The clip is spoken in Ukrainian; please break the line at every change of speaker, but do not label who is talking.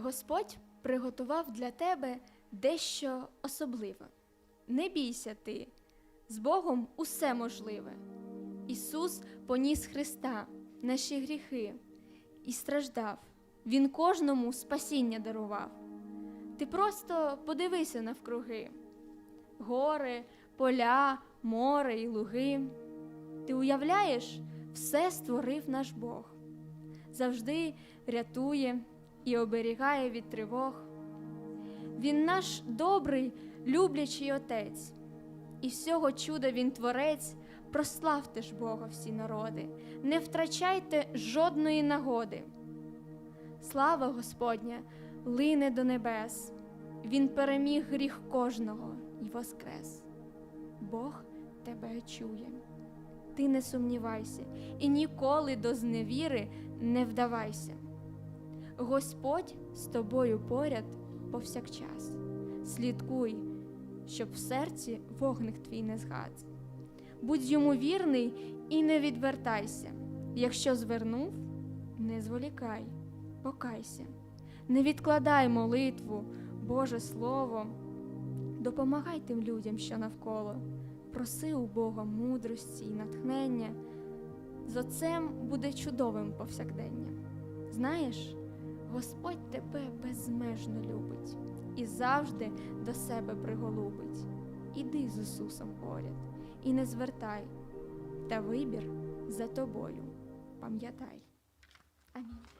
Господь приготував для тебе дещо особливе. Не бійся ти, з Богом усе можливе. Ісус поніс Христа, наші гріхи, і страждав. Він кожному спасіння дарував. Ти просто подивися навкруги. Гори, поля, море і луги. Ти уявляєш, все створив наш Бог. Завжди рятує і оберігає від тривог. Він наш добрий, люблячий отець, і всього чуда він творець. Прославте ж Бога всі народи, не втрачайте жодної нагоди. Слава Господня лине до небес, Він переміг гріх кожного і воскрес. Бог тебе чує. Ти не сумнівайся і ніколи до зневіри не вдавайся. Господь з тобою поряд повсякчас. Слідкуй, щоб в серці вогник твій не згас. Будь йому вірний і не відвертайся. Якщо звернув, не зволікай, покайся, не відкладай молитву, Боже Слово. Допомагай тим людям, що навколо, проси у Бога мудрості і натхнення. З отцем буде чудовим повсякдення. Знаєш, Господь тебе безмежно любить і завжди до себе приголубить. Іди з Ісусом поряд і не звертай, та вибір за тобою. Пам'ятай. Амінь.